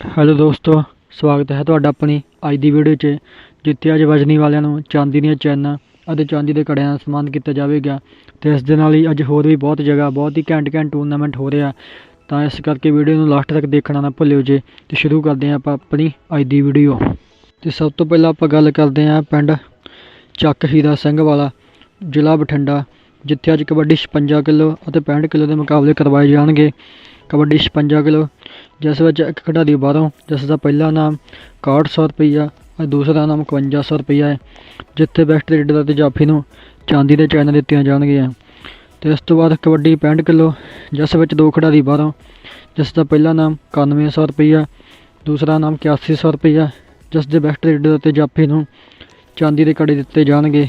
Hello ਦੋਸਤੋ, ਸਵਾਗਤ ਹੈ ਤੁਹਾਡਾ ਆਪਣੀ ਅੱਜ ਦੀ ਵੀਡੀਓ 'ਚ, ਜਿੱਥੇ ਅੱਜ ਵਜਨੀ ਵਾਲਿਆਂ ਨੂੰ ਚਾਂਦੀ ਦੀਆਂ ਚੈਨਾਂ ਅਤੇ ਚਾਂਦੀ ਦੇ ਕੜਿਆਂ ਦਾ ਸਨਮਾਨ ਕੀਤਾ ਜਾਵੇਗਾ। ਤੇ ਇਸ ਦੇ ਨਾਲ ਹੀ ਅੱਜ ਹੋਰ ਵੀ ਬਹੁਤ ਜਗ੍ਹਾ, ਬਹੁਤ ਹੀ ਘੈਂਟ ਘੈਂਟ ਟੂਰਨਾਮੈਂਟ ਹੋ ਰਿਹਾ। ਤਾਂ ਇਸ ਕਰਕੇ ਵੀਡੀਓ ਨੂੰ ਲਾਸਟ ਤੱਕ ਦੇਖਣਾ ਨਾ ਭੁੱਲਿਓ ਜੇ। ਤੇ ਸ਼ੁਰੂ ਕਰਦੇ ਹਾਂ ਆਪਾਂ ਆਪਣੀ ਅੱਜ ਦੀ ਵੀਡੀਓ ਤੇ ਸਭ ਤੋਂ ਪਹਿਲਾਂ ਆਪਾਂ ਗੱਲ ਕਰਦੇ ਹਾਂ ਪਿੰਡ ਚੱਕ ਹੀਰਾ ਸਿੰਘ ਵਾਲਾ, ਜ਼ਿਲ੍ਹਾ ਬਠਿੰਡਾ, ਜਿੱਥੇ ਅੱਜ ਕਬੱਡੀ 56 ਕਿਲੋ ਅਤੇ 65 ਕਿਲੋ ਦੇ ਮੁਕਾਬਲੇ ਕਰਵਾਏ ਜਾਣਗੇ। ਕਬੱਡੀ 56 ਕਿਲੋ ਜਿਸ ਵਿੱਚ ਇੱਕ ਖਿਡਾਰੀ ਬਾਹਰੋਂ, ਜਿਸ ਦਾ ਪਹਿਲਾ ਨਾਮ 6100 ਰੁਪਈਆ ਅਤੇ ਦੂਸਰਾ ਨਾਮ 5100 ਰੁਪਈਆ ਹੈ, ਜਿੱਥੇ ਬੈਸਟ ਰੇਡਰ ਅਤੇ ਜਾਫੀ ਨੂੰ ਚਾਂਦੀ ਦੇ ਚੈਨ ਦਿੱਤੀਆਂ ਜਾਣਗੀਆਂ। ਤੇ ਇਸ ਤੋਂ ਬਾਅਦ ਕਬੱਡੀ 65 ਕਿਲੋ, ਜਿਸ ਵਿੱਚ ਦੋ ਖਿਡਾਰੀ ਬਾਹਰੋਂ, ਜਿਸ ਦਾ ਪਹਿਲਾ ਨਾਮ 9100 ਰੁਪਈਆ ਦੂਸਰਾ ਨਾਮ 8100 ਰੁਪਈਆ ਜਿਸ ਦੇ ਬੈਸਟ ਰੇਡਰ ਅਤੇ ਜਾਫੀ ਨੂੰ ਚਾਂਦੀ ਦੇ ਕੜੇ ਦਿੱਤੇ ਜਾਣਗੇ।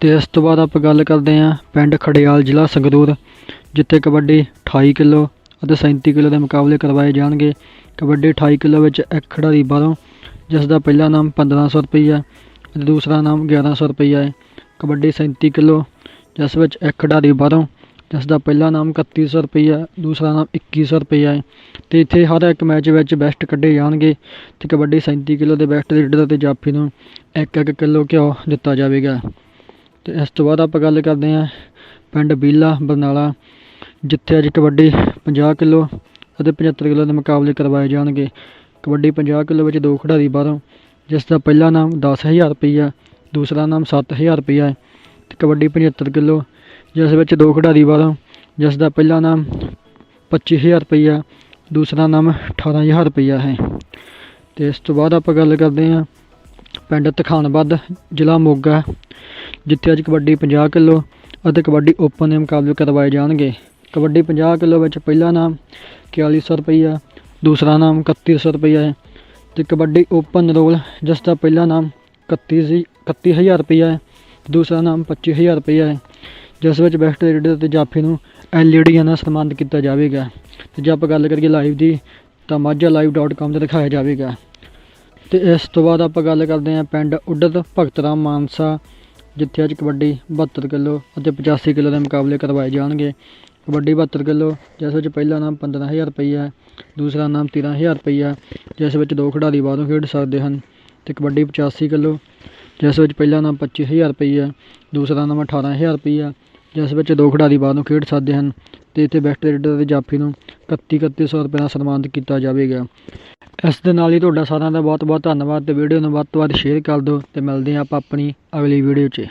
ਤੇ ਇਸ ਤੋਂ ਬਾਅਦ ਆਪਾਂ ਗੱਲ ਕਰਦੇ ਹਾਂ ਪਿੰਡ ਖੜਿਆਲ ਜ਼ਿਲ੍ਹਾ ਸੰਗਰੂਰ, ਜਿੱਥੇ ਕਬੱਡੀ 28 ਕਿਲੋ ਅਤੇ 37 ਕਿਲੋ ਦੇ ਮੁਕਾਬਲੇ ਕਰਵਾਏ ਜਾਣਗੇ। ਕਬੱਡੀ 28 ਕਿਲੋ ਵਿੱਚ ਇੱਕ ਖਿਡਾਰੀ ਬਾਹਰੋਂ, ਜਿਸ ਦਾ ਪਹਿਲਾ ਨਾਮ 1500 ਰੁਪਈਆ ਅਤੇ ਦੂਸਰਾ ਨਾਮ 1100 ਰੁਪਈਆ ਹੈ। ਕਬੱਡੀ 37 ਕਿਲੋ, ਜਿਸ ਵਿੱਚ ਇੱਕ ਖਿਡਾਰੀ ਬਾਹਰੋਂ, ਜਿਸ ਦਾ ਪਹਿਲਾ ਨਾਮ 3100 ਰੁਪਈਆ ਦੂਸਰਾ ਨਾਮ 2100 ਰੁਪਈਆ ਹੈ। ਤੇ ਇੱਥੇ ਹਰ ਇੱਕ ਮੈਚ ਵਿੱਚ ਬੈਸਟ ਕੱਢੇ ਜਾਣਗੇ ਤੇ ਕਬੱਡੀ 37 ਕਿਲੋ ਦੇ ਬੈਸਟ ਲੀਡਰ ਅਤੇ ਜਾਫੀ ਨੂੰ ਇੱਕ ਇੱਕ ਕਿਲੋ ਘਿਓ ਦਿੱਤਾ ਜਾਵੇਗਾ। ਤੇ ਇਸ ਤੋਂ ਬਾਅਦ ਆਪਾਂ ਗੱਲ ਕਰਦੇ ਹਾਂ ਪਿੰਡ ਬੀਲਾ, ਬਰਨਾਲਾ ਜਿੱਥੇ ਅੱਜ ਕਬੱਡੀ 50 ਕਿਲੋ ਅਤੇ 75 ਕਿਲੋ ਦੇ ਮੁਕਾਬਲੇ ਕਰਵਾਏ ਜਾਣਗੇ। ਕਬੱਡੀ 50 ਕਿਲੋ ਵਿੱਚ ਦੋ ਖਿਡਾਰੀ ਬਾਹਰੋਂ, ਜਿਸ ਦਾ ਪਹਿਲਾ ਨਾਮ 10000 ਰੁਪਈਆ ਦੂਸਰਾ ਨਾਮ 7000 ਰੁਪਈਆ ਹੈ ਤੇ ਕਬੱਡੀ 75 ਕਿਲੋ ਜਿਸ ਵਿੱਚ ਦੋ ਖਿਡਾਰੀ ਬਾਹਰੋਂ, ਜਿਸ ਦਾ ਪਹਿਲਾ ਨਾਮ 25000 ਰੁਪਈਆ ਦੂਸਰਾ ਨਾਮ 18000 ਰੁਪਈਆ ਹੈ। ਤੇ ਇਸ ਤੋਂ ਬਾਅਦ ਆਪਾਂ ਗੱਲ ਕਰਦੇ ਹਾਂ ਪਿੰਡ ਤਖਾਨਬੱਧ, ਜ਼ਿਲ੍ਹਾ ਮੋਗਾ, ਜਿੱਥੇ ਅੱਜ ਕਬੱਡੀ 50 ਕਿਲੋ ਅਤੇ ਕਬੱਡੀ ਓਪਨ ਦੇ ਮੁਕਾਬਲੇ ਕਰਵਾਏ ਜਾਣਗੇ। ਕਬੱਡੀ 50 ਕਿਲੋ ਵਿੱਚ ਪਹਿਲਾ ਨਾਮ 4100 ਰੁਪਈਆ, ਦੂਸਰਾ ਨਾਮ 3100 ਰੁਪਈਆ ਹੈ ਤੇ ਕਬੱਡੀ ਓਪਨ ਰੋਲ ਜਿਸ ਦਾ ਪਹਿਲਾ ਨਾਮ 31 ਸੀ 31000 ਰੁਪਈਆ ਹੈ, ਦੂਸਰਾ ਨਾਮ 25000 ਰੁਪਈਆ ਹੈ, ਜਿਸ ਵਿੱਚ ਬੈਸਟ ਰੇਡਰ ਤੇ ਜਾਫੀ ਨੂੰ ਐਲਈਡੀਆਂ ਨਾਲ ਸਨਮਾਨਿਤ ਕੀਤਾ ਜਾਵੇਗਾ। ਤੇ ਜੇ ਆਪਾਂ ਗੱਲ ਕਰੀਏ ਲਾਈਵ ਦੀ, ਤਾਂ ਮਾਝਾlive.com ਤੇ ਦਿਖਾਇਆ ਜਾਵੇਗਾ। ਤੇ ਇਸ ਤੋਂ ਬਾਅਦ ਆਪਾਂ ਗੱਲ ਕਰਦੇ ਹਾਂ ਪਿੰਡ ਉੱਡਤ ਭਗਤਰਾਮ ਮਾਨਸਾ, ਜਿੱਥੇ ਅੱਜ ਕਬੱਡੀ 72 ਕਿਲੋ ਅਤੇ 85 ਕਿਲੋ ਦੇ ਮੁਕਾਬਲੇ ਕਰਵਾਏ ਜਾਣਗੇ। ਕਬੱਡੀ 72 ਕਿਲੋ, ਜਿਸ ਵਿੱਚ ਪਹਿਲਾ ਨਾਮ 15000 ਰੁਪਈਆ ਦੂਸਰਾ ਨਾਮ 13000 ਰੁਪਈਆ ਜਿਸ ਵਿੱਚ ਦੋ ਖਿਡਾਰੀ ਬਾਹਰੋਂ ਖੇਡ ਸਕਦੇ ਹਨ, ਤੇ ਕਬੱਡੀ 85 ਕਿਲੋ, ਜਿਸ ਵਿੱਚ ਪਹਿਲਾ ਨਾਮ 25000 ਰੁਪਈਆ ਦੂਸਰਾ ਨਾਮ 18000 ਰੁਪਈਆ ਜਿਸ ਵਿੱਚ ਦੋ ਖਿਡਾਰੀ ਬਾਹਰੋਂ ਖੇਡ ਸਕਦੇ ਹਨ, ਤੇ ਇੱਥੇ ਬੈਸਟ ਰੇਡਰ ਦੇ ਜਾਫੀ ਨੂੰ 31 3100 ਰੁਪਏ ਨਾਲ ਸਨਮਾਨਿਤ ਕੀਤਾ ਜਾਵੇਗਾ। ਇਸ ਦੇ ਨਾਲ ਹੀ ਤੁਹਾਡਾ ਸਾਰਿਆਂ ਦਾ ਬਹੁਤ ਬਹੁਤ ਧੰਨਵਾਦ, ਤੇ ਵੀਡੀਓ ਨੂੰ ਵੱਧ ਤੋਂ ਵੱਧ ਸ਼ੇਅਰ ਕਰ ਦਿਓ, ਤੇ ਮਿਲਦੇ ਹਾਂ ਆਪਾਂ ਆਪਣੀ ਅਗਲੀ ਵੀਡੀਓ 'ਚ।